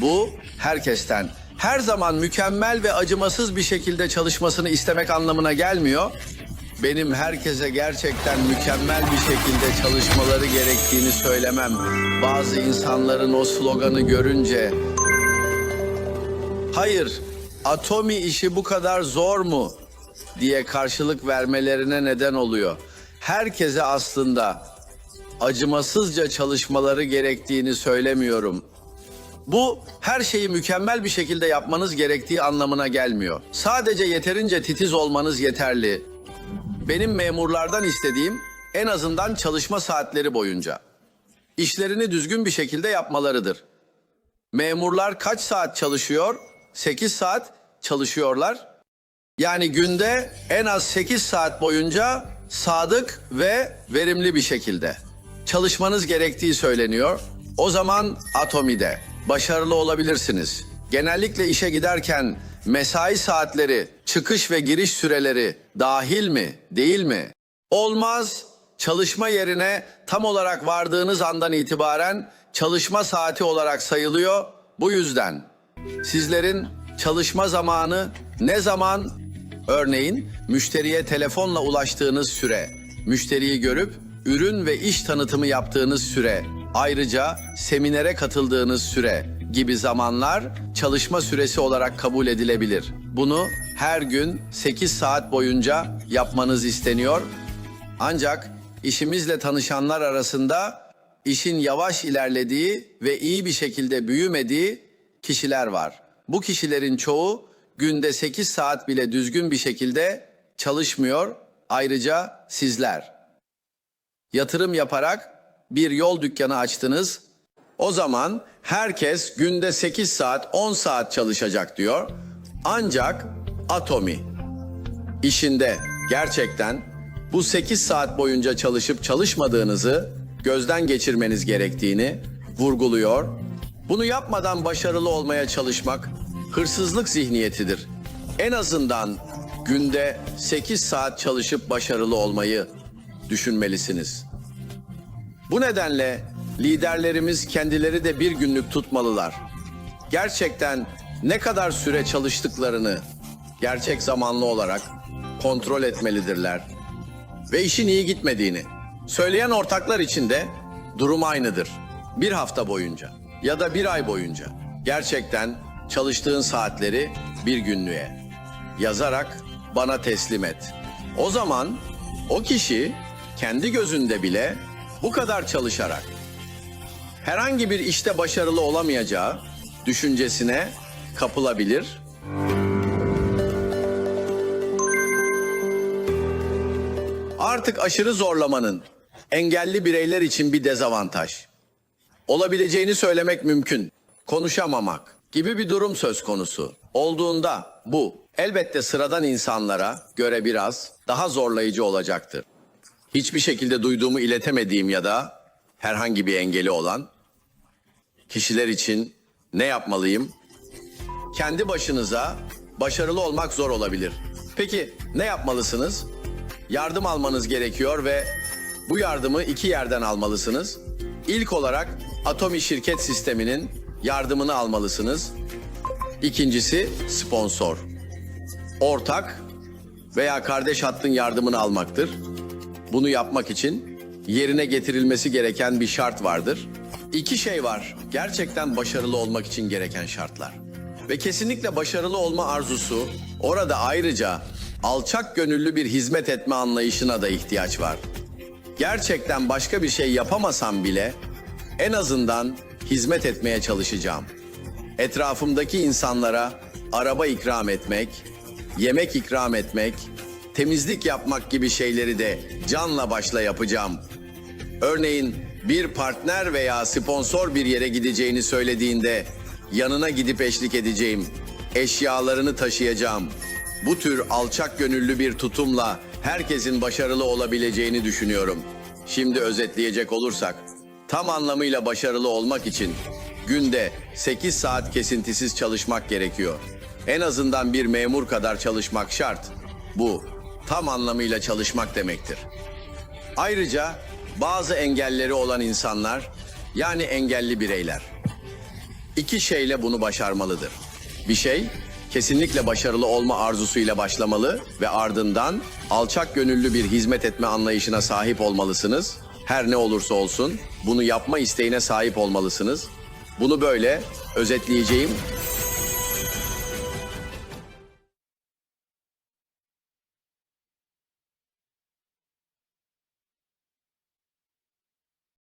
Bu herkesten her zaman mükemmel ve acımasız bir şekilde çalışmasını istemek anlamına gelmiyor. Benim herkese gerçekten mükemmel bir şekilde çalışmaları gerektiğini söylemem. Bazı insanların o sloganı görünce Hayır, atomi işi bu kadar zor mu diye karşılık vermelerine neden oluyor. Herkese aslında acımasızca çalışmaları gerektiğini söylemiyorum. Bu her şeyi mükemmel bir şekilde yapmanız gerektiği anlamına gelmiyor. Sadece yeterince titiz olmanız yeterli. Benim memurlardan istediğim en azından çalışma saatleri boyunca işlerini düzgün bir şekilde yapmalarıdır. Memurlar kaç saat çalışıyor? 8 saat çalışıyorlar. Yani günde en az 8 saat boyunca sadık ve verimli bir şekilde çalışmanız gerektiği söyleniyor. O zaman Atomi'de başarılı olabilirsiniz. Genellikle işe giderken mesai saatleri, çıkış ve giriş süreleri dahil mi, değil mi? Olmaz. Çalışma yerine tam olarak vardığınız andan itibaren çalışma saati olarak sayılıyor. Bu yüzden sizlerin çalışma zamanı ne zaman? Örneğin müşteriye telefonla ulaştığınız süre, müşteriyi görüp ürün ve iş tanıtımı yaptığınız süre, ayrıca seminere katıldığınız süre gibi zamanlar çalışma süresi olarak kabul edilebilir. Bunu her gün 8 saat boyunca yapmanız isteniyor ancak işimizle tanışanlar arasında işin yavaş ilerlediği ve iyi bir şekilde büyümediği kişiler var. Bu kişilerin çoğu günde 8 saat bile düzgün bir şekilde çalışmıyor. Ayrıca sizler yatırım yaparak bir yol dükkanı açtınız. O zaman herkes günde 8 saat, 10 saat çalışacak diyor. Ancak Atomi işinde gerçekten bu 8 saat boyunca çalışıp çalışmadığınızı gözden geçirmeniz gerektiğini vurguluyor. Bunu yapmadan başarılı olmaya çalışmak hırsızlık zihniyetidir. En azından günde 8 saat çalışıp başarılı olmayı düşünmelisiniz. Bu nedenle liderlerimiz kendileri de bir günlük tutmalılar. Gerçekten ne kadar süre çalıştıklarını gerçek zamanlı olarak kontrol etmelidirler. Ve işin iyi gitmediğini söyleyen ortaklar için de durum aynıdır. Bir hafta boyunca ya da bir ay boyunca gerçekten çalıştığın saatleri bir günlüğe yazarak bana teslim et. O zaman o kişi kendi gözünde bile bu kadar çalışarak herhangi bir işte başarılı olamayacağı düşüncesine kapılabilir. Artık aşırı zorlamanın engelli bireyler için bir dezavantaj. Olabileceğini söylemek mümkün. Konuşamamak gibi bir durum söz konusu. Olduğunda bu elbette sıradan insanlara göre biraz daha zorlayıcı olacaktır. Hiçbir şekilde duyduğumu iletemediğim ya da herhangi bir engeli olan kişiler için ne yapmalıyım? Kendi başınıza başarılı olmak zor olabilir. Peki ne yapmalısınız? Yardım almanız gerekiyor ve bu yardımı iki yerden almalısınız. İlk olarak Atomi şirket sisteminin yardımını almalısınız. İkincisi sponsor. Ortak veya kardeş hattın yardımını almaktır. Bunu yapmak için yerine getirilmesi gereken bir şart vardır. İki şey var gerçekten başarılı olmak için gereken şartlar. Ve kesinlikle başarılı olma arzusu orada ayrıca alçak gönüllü bir hizmet etme anlayışına da ihtiyaç var. Gerçekten başka bir şey yapamasam bile en azından hizmet etmeye çalışacağım. Etrafımdaki insanlara araba ikram etmek, yemek ikram etmek, temizlik yapmak gibi şeyleri de canla başla yapacağım. Örneğin bir partner veya sponsor bir yere gideceğini söylediğinde yanına gidip eşlik edeceğim. Eşyalarını taşıyacağım. Bu tür alçak gönüllü bir tutumla herkesin başarılı olabileceğini düşünüyorum. Şimdi özetleyecek olursak, tam anlamıyla başarılı olmak için günde 8 saat kesintisiz çalışmak gerekiyor. En azından bir memur kadar çalışmak şart. Bu tam anlamıyla çalışmak demektir. Ayrıca bazı engelleri olan insanlar yani engelli bireyler iki şeyle bunu başarmalıdır. Bir şey kesinlikle başarılı olma arzusuyla başlamalı ve ardından alçak gönüllü bir hizmet etme anlayışına sahip olmalısınız. Her ne olursa olsun bunu yapma isteğine sahip olmalısınız. Bunu böyle özetleyeceğim